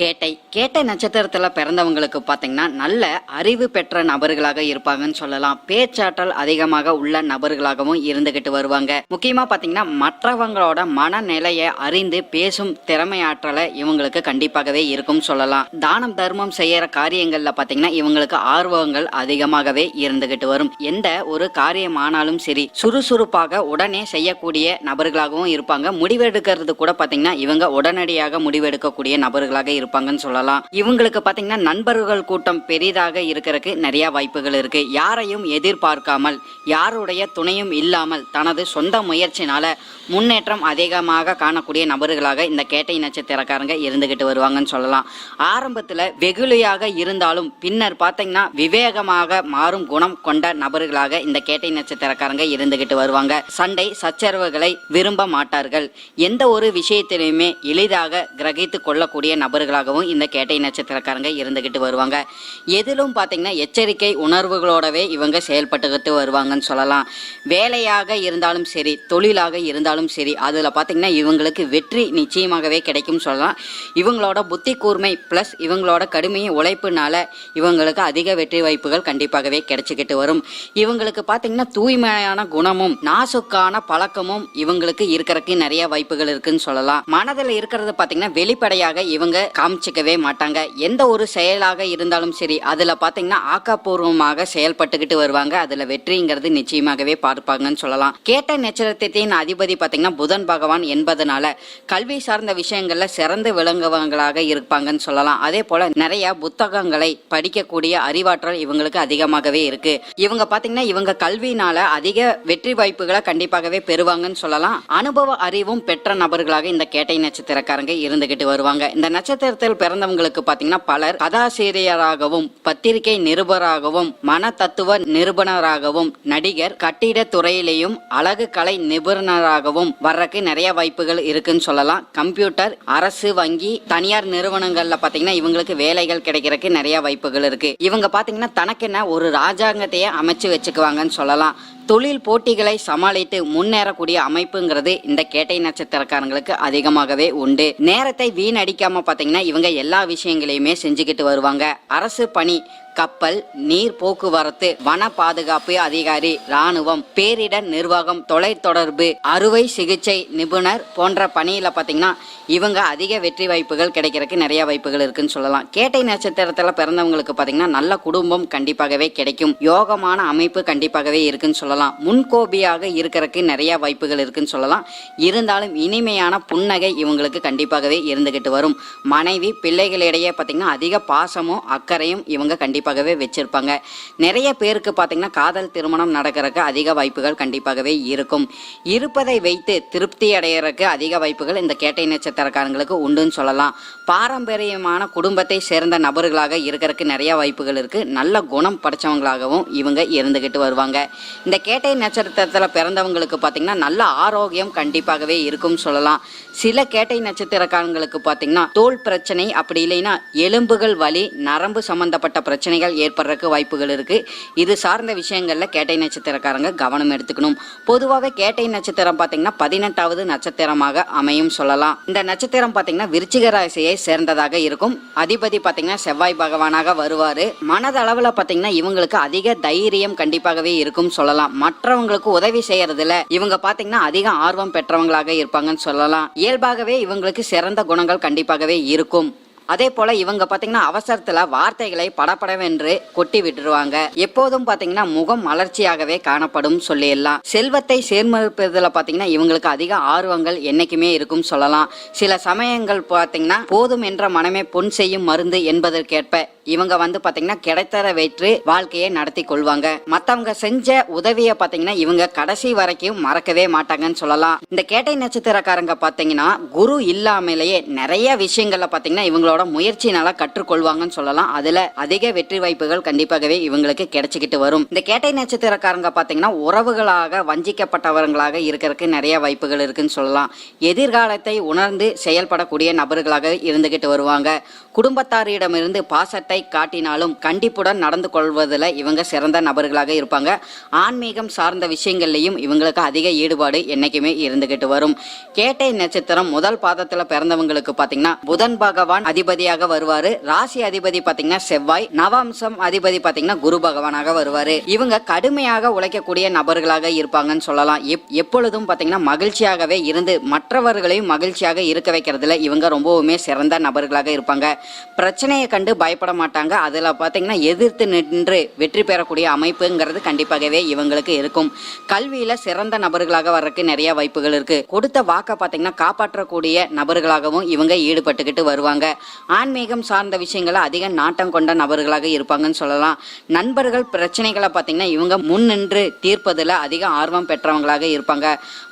கேட்டை. கேட்டை நட்சத்திரத்தில் பிறந்தவங்களுக்கு பார்த்தீங்கன்னா நல்ல அறிவு பெற்ற நபர்களாக இருப்பாங்கன்னு சொல்லலாம். பேச்சாற்றல் அதிகமாக உள்ள நபர்களாகவும் இருந்துகிட்டு வருவாங்க. முக்கியமாக பார்த்தீங்கன்னா மற்றவங்களோட மனநிலையை அறிந்து பேசும் திறமையாற்றலை இவங்களுக்கு கண்டிப்பாகவே இருக்கும் சொல்லலாம். தானம் தர்மம் செய்யற காரியங்களில் பார்த்தீங்கன்னா இவங்களுக்கு ஆர்வங்கள் அதிகமாகவே இருந்துகிட்டு வரும். எந்த ஒரு காரியமானாலும் சரி சுறுசுறுப்பாக உடனே செய்யக்கூடிய நபர்களாகவும் இருப்பாங்க. முடிவெடுக்கிறது கூட பார்த்தீங்கன்னா இவங்க உடனடியாக முடிவெடுக்கக்கூடிய நபர்களாக இருப்பாங்கன்னு சொல்லலாம். இவங்களுக்கு பாத்தீங்கன்னா நண்பர்கள் கூட்டம் பெரிதாக இருக்கிறதுக்கு நிறைய வாய்ப்புகள் இருக்கு. யாரையும் எதிர்பார்க்காமல் யாருடைய துணையும் இல்லாமல் தனது சொந்த முயற்சினால முன்னேற்றம் அதிகமாக காணக்கூடிய நபர்களாக இந்த கேட்டை நட்சத்திரக்காரங்க இருந்துகிட்டு வருவாங்கன்னு சொல்லலாம். ஆரம்பத்துல வெகுளியாக இருந்தாலும் பின்னர் பாத்தீங்கன்னா விவேகமாக மாறும் குணம் கொண்ட நபர்களாக இந்த கேட்டை நட்சத்திரக்காரங்க இருந்துகிட்டு வருவாங்க. சண்டை சச்சரவுகளை விரும்ப மாட்டார்கள். எந்த ஒரு விஷயத்திலையுமே எளிதாக கிரகித்து கொள்ளக்கூடிய நபர்கள் நபர்களாகவும் இந்த கேட்டை நட்சத்திரக்காரங்க இருந்துகிட்டு வருவாங்க. எதிலும் பார்த்தீங்கன்னா எச்சரிக்கை உணர்வுகளோடவே இவங்க செயல்பட்டுக்கிட்டு வருவாங்கன்னு சொல்லலாம். வேலையாக இருந்தாலும் சரி தொழிலாக இருந்தாலும் சரி அதில் பார்த்தீங்கன்னா இவங்களுக்கு வெற்றி நிச்சயமாகவே கிடைக்கும் சொல்லலாம். இவங்களோட புத்தி கூர்மை ப்ளஸ் இவங்களோட கடுமையை உழைப்புனால இவங்களுக்கு அதிக வெற்றி வாய்ப்புகள் கண்டிப்பாகவே கிடைச்சிக்கிட்டு வரும். இவங்களுக்கு பார்த்தீங்கன்னா தூய்மையான குணமும் நாசுக்கான பழக்கமும் இவங்களுக்கு இருக்கிறதுக்கு நிறைய வாய்ப்புகள் இருக்குன்னு சொல்லலாம். மனதில் இருக்கிறது பார்த்தீங்கன்னா வெளிப்படையாக இவங்க காமிச்சிக்கவே மாட்டாங்க. எந்த ஒரு செயலாக இருந்தாலும் சரி அதில் பார்த்தீங்கன்னா ஆக்கப்பூர்வமாக செயல்பட்டுக்கிட்டு வருவாங்க. அதில் வெற்றிங்கிறது நிச்சயமாகவே பார்ப்பாங்கன்னு சொல்லலாம். கேட்ட நட்சத்திரத்தின் அதிபதி பார்த்தீங்கன்னா புதன் பகவான் என்பதனால கல்வி சார்ந்த விஷயங்களில் சிறந்து விளங்குவங்களாக இருப்பாங்கன்னு சொல்லலாம். அதே போல நிறைய புத்தகங்களை படிக்கக்கூடிய அறிவாற்றல் இவங்களுக்கு அதிகமாகவே இருக்கு. இவங்க பார்த்தீங்கன்னா இவங்க கல்வியினால அதிக வெற்றி வாய்ப்புகளை கண்டிப்பாகவே பெறுவாங்கன்னு சொல்லலாம். அனுபவ அறிவும் பெற்ற நபர்களாக இந்த கேட்டை நட்சத்திரக்காரங்க இருந்துகிட்டு வருவாங்க. இந்த நட்சத்திர நட்சத்திரத்தில் பிறந்தவங்களுக்கு பாத்தீங்கன்னா பலர் கதாசிரியராகவும் பத்திரிகை நிருபராகவும் மன தத்துவ நிருபணராகவும் நடிகர் கட்டிட துறையிலையும் அழகு கலை நிபுணராகவும் வர்றதுக்கு நிறைய வாய்ப்புகள் இருக்குன்னு சொல்லலாம். கம்ப்யூட்டர் அரசு வங்கி தனியார் நிறுவனங்கள்ல பாத்தீங்கன்னா இவங்களுக்கு வேலைகள் கிடைக்கிறதுக்கு நிறைய வாய்ப்புகள் இருக்கு. இவங்க பாத்தீங்கன்னா தனக்கென்ன ஒரு ராஜாங்கத்தையே அமைச்சு வச்சுக்குவாங்கன்னு சொல்லலாம். தொழில் போட்டிகளை சமாளித்து முன்னேறக்கூடிய அமைப்புங்கிறது இந்த கேட்டை நட்சத்திரக்காரங்களுக்கு அதிகமாகவே உண்டு. நேரத்தை வீணடிக்காம பாத்தீங்கன்னா இவங்க எல்லா விஷயங்களையுமே செஞ்சுக்கிட்டு வருவாங்க. அரசு பணி கப்பல் நீர் போக்குவரத்து வன பாதுகாப்பு அதிகாரி ராணுவம் பேரிடர் நிர்வாகம் தொலைத்தொடர்பு அறுவை சிகிச்சை நிபுணர் போன்ற பணியில பாத்தீங்கன்னா இவங்க அதிக வெற்றி வாய்ப்புகள் கிடைக்கிறதுக்கு நிறைய வாய்ப்புகள் இருக்குன்னு சொல்லலாம். கேட்டை நட்சத்திரத்துல பிறந்தவங்களுக்கு பாத்தீங்கன்னா நல்ல குடும்பம் கண்டிப்பாகவே கிடைக்கும். யோகமான அமைப்பு கண்டிப்பாகவே இருக்குன்னு சொல்லலாம். முன்கோபியாக இருக்கிறதுக்கு நிறைய வாய்ப்புகள் இருக்குன்னு சொல்லலாம். இருந்தாலும் இனிமையான புன்னகை இவங்களுக்கு கண்டிப்பாகவே இருந்துகிட்டு வரும். மனைவி பிள்ளைகளிடையே பாத்தீங்கன்னா அதிக பாசமும் அக்கறையும் இவங்க கண்டிப்பாக கண்டிப்பாகவே வச்சிருப்பாங்க. நிறைய பேருக்கு பாத்தீங்கன்னா காதல் திருமணம் நடக்கிறதுக்கு அதிக வாய்ப்புகள் கண்டிப்பாகவே இருக்கும். இருப்பதை வைத்து திருப்தி அடையறதுக்கு அதிக வாய்ப்புகள் இந்த கேட்டை நட்சத்திரக்காரங்களுக்கு உண்டுன்னு சொல்லலாம். பாரம்பரியமான குடும்பத்தை சேர்ந்த நபர்களாக இருக்கிறதுக்கு நிறைய வாய்ப்புகள் இருக்கு. நல்ல குணம் படைச்சவங்களாகவும் இவங்க இருந்துகிட்டு வருவாங்க. இந்த கேட்டை நட்சத்திரத்தில் பிறந்தவங்களுக்கு பார்த்தீங்கன்னா நல்ல ஆரோக்கியம் கண்டிப்பாகவே இருக்கும் சொல்லலாம். சில கேட்டை நட்சத்திரக்காரங்களுக்கு பார்த்தீங்கன்னா தோல் பிரச்சனை அப்படி இல்லைன்னா எலும்புகள் வலி நரம்பு சம்பந்தப்பட்ட பிரச்சனைகள் ஏற்படுறதுக்கு வாய்ப்புகள் இருக்கு. இது சார்ந்த விஷயங்கள்ல கேட்டை நட்சத்திரக்காரங்க கவனம் எடுத்துக்கணும். பொதுவாகவே கேட்டை நட்சத்திரம் பார்த்தீங்கன்னா பதினெட்டாவது நட்சத்திரமாக அமையும் சொல்லலாம். இந்த நட்சத்திரம் பார்த்தீங்கன்னா விருச்சிக ராசியை சேர்ந்ததாக இருக்கும். அதிபதி பார்த்தீங்கன்னா செவ்வாய் பகவானாக வருவாரு. மனதளவில் பார்த்தீங்கன்னா இவங்களுக்கு அதிக தைரியம் கண்டிப்பாகவே இருக்கும் சொல்லலாம். மற்றவங்களுக்கு உதவி செய்யறதுல இவங்க பார்த்தீங்கன்னா அதிக ஆர்வம் பெற்றவங்களாக இருப்பாங்கன்னு சொல்லலாம். இயல்பாகவே இவங்களுக்கு சிறந்த குணங்கள் கண்டிப்பாகவே இருக்கும். அதே போல இவங்க பாத்தீங்கன்னா அவசரத்துல வார்த்தைகளை படப்படவென்று கொட்டி விட்டுருவாங்க. எப்போதும் பாத்தீங்கன்னா முகம் மலர்ச்சியாகவே காணப்படும் சொல்லிடலாம் செல்வத்தை சேர்மதிப்பதுல பாத்தீங்கன்னா இவங்களுக்கு அதிக ஆர்வங்கள் என்னைக்குமே இருக்கும் சொல்லலாம். சில சமயங்கள் பாத்தீங்கன்னா போதும் என்ற மனமே பொன் செய்யும் மருந்து என்பதற்கேற்ப இவங்க வந்து பாத்தீங்கன்னா கிடைத்தர வெற்று வாழ்க்கையை நடத்தி கொள்வாங்க. மத்தவங்க செஞ்ச உதவியை பாத்தீங்கன்னா இவங்க கடைசி வரைக்கும் மறக்கவே மாட்டாங்கன்னு சொல்லலாம். இந்த கேட்டை நட்சத்திரக்காரங்க பாத்தீங்கன்னா குரு இல்லாமலேயே நிறைய விஷயங்கள்ல பாத்தீங்கன்னா இவங்களோட முயற்சினால கற்றுக்கொள்வாங்கன்னு சொல்லலாம். அதுல அதிக வெற்றி வாய்ப்புகள் கண்டிப்பாகவே இவங்களுக்கு கிடைச்சிக்கிட்டு வரும். இந்த கேட்டை நட்சத்திரக்காரங்க பாத்தீங்கன்னா உறவுகளாக வஞ்சிக்கப்பட்டவர்களாக இருக்கிறதுக்கு நிறைய வாய்ப்புகள் இருக்குன்னு சொல்லலாம். எதிர்காலத்தை உணர்ந்து செயல்படக்கூடிய நபர்களாக இருந்துகிட்டு வருவாங்க. குடும்பத்தாரிடமிருந்து பாசத்தை காட்டினாலும் கண்டிப்புடன் நடந்து கொள்வதில் இவங்க சிறந்த நபர்களாக இருப்பாங்க. ஆன்மீகம் சார்ந்த விஷயங்கள்லையும் இவங்களுக்கு அதிக ஈடுபாடு என்னைக்குமே இருந்துகிட்டு வரும். கேட்டை நட்சத்திரம் முதல் பாதத்தில் பிறந்தவங்களுக்கு பார்த்தீங்கன்னா புதன் பகவான் அதிபதியாக வருவாரு. ராசி அதிபதி பார்த்தீங்கன்னா செவ்வாய். நவாம்சம் அதிபதி பார்த்தீங்கன்னா குரு பகவானாக வருவாரு. இவங்க கடுமையாக உழைக்கக்கூடிய நபர்களாக இருப்பாங்கன்னு சொல்லலாம். எப்- எப்பொழுதும் பார்த்தீங்கன்னா மகிழ்ச்சியாகவே இருந்து மற்றவர்களையும் மகிழ்ச்சியாக இருக்க வைக்கிறதுல இவங்க ரொம்பவுமே சிறந்த நபர்களாக இருப்பாங்க. பிரச்சனையை கண்டு பயப்பட மாட்டாங்க. அதில் பார்த்தீங்கன்னா எதிர்த்து நின்று வெற்றி பெறக்கூடிய அமைப்புங்கிறது கண்டிப்பாகவே இவங்களுக்கு இருக்கும். கல்வியில் சிறந்த நபர்களாக வர்றதுக்கு நிறைய வாய்ப்புகள் இருக்கு. கொடுத்த வாக்கை பார்த்தீங்கன்னா காப்பாற்றக்கூடிய நபர்களாகவும் இவங்க ஈடுபட்டுக்கிட்டு வருவாங்க. ஆன்மீகம் சார்ந்த விஷயங்களை அதிக நாட்டம் கொண்ட நபர்களாக இருப்பாங்கன்னு சொல்லலாம். நண்பர்கள் பிரச்சனைகளை பார்த்தீங்கன்னா இவங்க முன் நின்று தீர்ப்பதில் அதிக ஆர்வம் பெற்றவங்களாக இருப்பாங்க.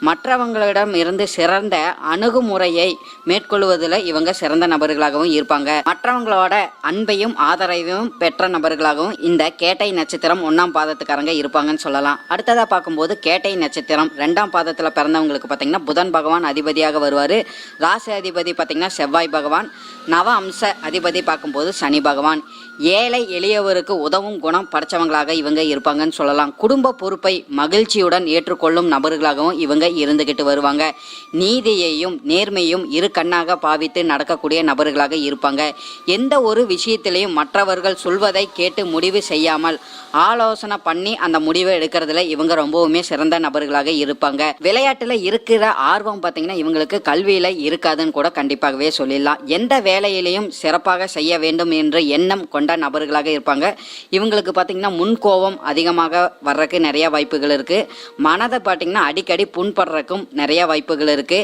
மற்றவங்களிடம் இருந்து சிறந்த அணுகுமுறையை மேற்கொள்வதில் இவங்க சிறந்த நபர்களாகவும் இருப்பாங்க. மற்றவங்களோட அன்பையும் ஆதரவையும் பெற்ற நபர்களாகவும் இந்த கேட்டை நட்சத்திரம் ஒன்னாம் பாதத்துக்காரங்க இருப்பாங்கன்னு சொல்லலாம். அடுத்ததா பார்க்கும்போது கேட்டை நட்சத்திரம் ரெண்டாம் பாதத்துல பிறந்தவங்களுக்கு பாத்தீங்கன்னா புதன் பகவான் அதிபதியாக வருவாரு. ராசி அதிபதி பாத்தீங்கன்னா செவ்வாய் பகவான். நவ அம்ச அதிபதி பார்க்கும்போது சனி பகவான். ஏழை எளியவருக்கு உதவும் குணம் படைச்சவங்களாக இவங்க இருப்பாங்கன்னு சொல்லலாம். குடும்ப பொறுப்பை மகிழ்ச்சியுடன் ஏற்றுக்கொள்ளும் நபர்களாகவும் இவங்க இருந்துகிட்டு வருவாங்க. நீதியையும் நேர்மையும் இரு கண்ணாக பாவித்து நடக்கக்கூடிய நபர்களாக இருப்பாங்க. எந்த ஒரு விஷயத்திலையும் மற்றவர்கள் சொல்வதை கேட்டு முடிவு செய்யாமல் ஆலோசனை பண்ணி அந்த முடிவை எடுக்கிறதுல இவங்க ரொம்பவுமே சிறந்த நபர்களாக இருப்பாங்க. விளையாட்டுல இருக்கிற ஆர்வம் பார்த்தீங்கன்னா இவங்களுக்கு கல்வியில இருக்காதுன்னு கூட கண்டிப்பாகவே சொல்லிடலாம். எந்த வேலையிலையும் சிறப்பாக செய்ய வேண்டும் என்ற எண்ணம் கொண்ட நபர்களாக இருப்பாங்க. இவங்களுக்கு பார்த்தீங்கன்னா முன்கோபம் அதிகமாக வர்றதுக்கு நிறைய வாய்ப்புகள் இருக்கு. மனதை பார்த்தீங்கன்னா அடிக்கடி புண்படுறதுக்கும் நிறைய வாய்ப்புகள் இருக்கு.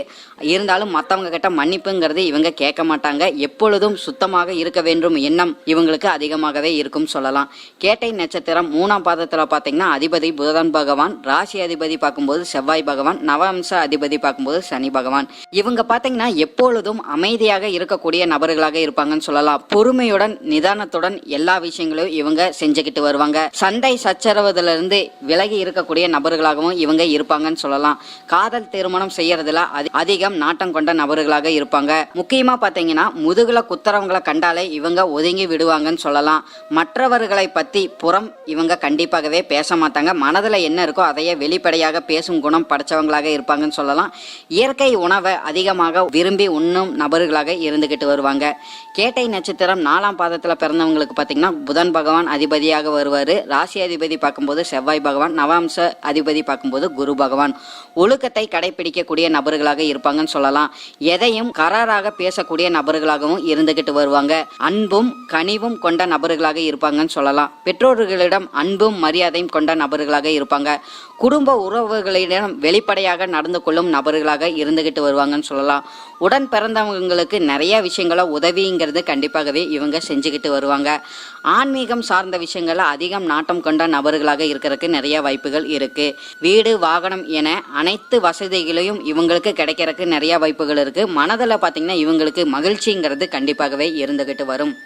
இருந்தாலும் மற்றவங்க கிட்ட மன்னிப்புங்கிறது இவங்க கேட்க மாட்டாங்க. எப்பொழுதும் சுத்தமாக இருக்க வேண்டும் எண்ணம் இவங்களுக்கு அதிகமாகவே இருக்கும் சொல்லலாம். கேட்டை நட்சத்திரம் மூணாம் பாதத்தில் பார்த்தீங்கன்னா அதிபதி புதன் பகவான் ராசி அதிபதி பார்க்கும்போது செவ்வாய் பகவான் நவம்ச அதிபதி பார்க்கும்போது சனி பகவான். இவங்க பார்த்தீங்கன்னா எப்பொழுதும் அமைதியாக இருக்கக்கூடிய நபர்களாக இருப்பாங்கன்னு சொல்லலாம். பொறுமையுடன் நிதானத்துடன் எல்லா விஷயங்களையும் இவங்க செஞ்சுக்கிட்டு வருவாங்க. சண்டை சச்சரவுல இருந்து விலகி இருக்கக்கூடிய நபர்களாகவும் இவங்க இருப்பாங்கன்னு சொல்லலாம். காதல் திருமணம் செய்யறதுல அதிகம் நாட்டம் கொண்ட நபர்களாக இருப்பாங்க. முக்கியமா பாத்தீங்கன்னா முதுகுல குத்துறவங்களை கண்டாலே இவங்க ஒதுங்கி விடுவாங்கன்னு சொல்லலாம். மற்றவர்களை பத்தி புறம் இவங்க கண்டிப்பாகவே பேச மாட்டாங்க. மனதுல என்ன இருக்கோ அதையே வெளிப்படையாக பேசும் குணம் படைச்சவங்களாக இருப்பாங்கன்னு சொல்லலாம். இயற்கை உணவை அதிகமாக விரும்பி உண்ணும் நபர்களாக இருந்துகிட்டு வருவாங்க. கேட்டை நட்சத்திரம் நாலாம் பாதத்தில் பிறந்தவங்களுக்கு பாத்தீங்கன்னா புதன் பகவான் அதிபதியாக வருவார். ராசி அதிபதி பார்க்கும்போது செவ்வாய் பகவான் நவாம்ச அதிபதி பார்க்கும்போது குரு பகவான். ஒழுக்கத்தை கடைபிடிக்கக்கூடிய நபர்களாக இருப்பாங்கன்னு சொல்லலாம். எதையும் கராராக பேசக்கூடிய நபர்களாகவும் இருந்துகிட்டு வருவாங்க. அன்பும் கனி பணிவும் கொண்ட நபர்களாக இருப்பாங்கன்னு சொல்லலாம். பெற்றோர்களிடம் அன்பும் மரியாதையும் கொண்ட நபர்களாக இருப்பாங்க. குடும்ப உறவுகளிடம் வெளிப்படையாக நடந்து கொள்ளும் நபர்களாக இருந்துகிட்டு வருவாங்கன்னு சொல்லலாம். உடன் பிறந்தவங்களுக்கு நிறைய விஷயங்கள உதவிங்கிறது கண்டிப்பாகவே இவங்க செஞ்சுக்கிட்டு வருவாங்க. ஆன்மீகம் சார்ந்த விஷயங்கள அதிகம் நாட்டம் கொண்ட நபர்களாக இருக்கிறதுக்கு நிறைய வாய்ப்புகள் இருக்கு. வீடு வாகனம் என அனைத்து வசதிகளையும் இவங்களுக்கு கிடைக்கிறதுக்கு நிறைய வாய்ப்புகள் இருக்கு. மனதில் பார்த்தீங்கன்னா இவங்களுக்கு மகிழ்ச்சிங்கிறது கண்டிப்பாகவே இருந்துகிட்டு வரும்.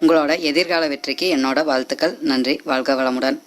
உங்களோட எதிர்கால வெற்றிக்கு என்னோட வாழ்த்துக்கள். நன்றி. வாழ்க வளமுடன்.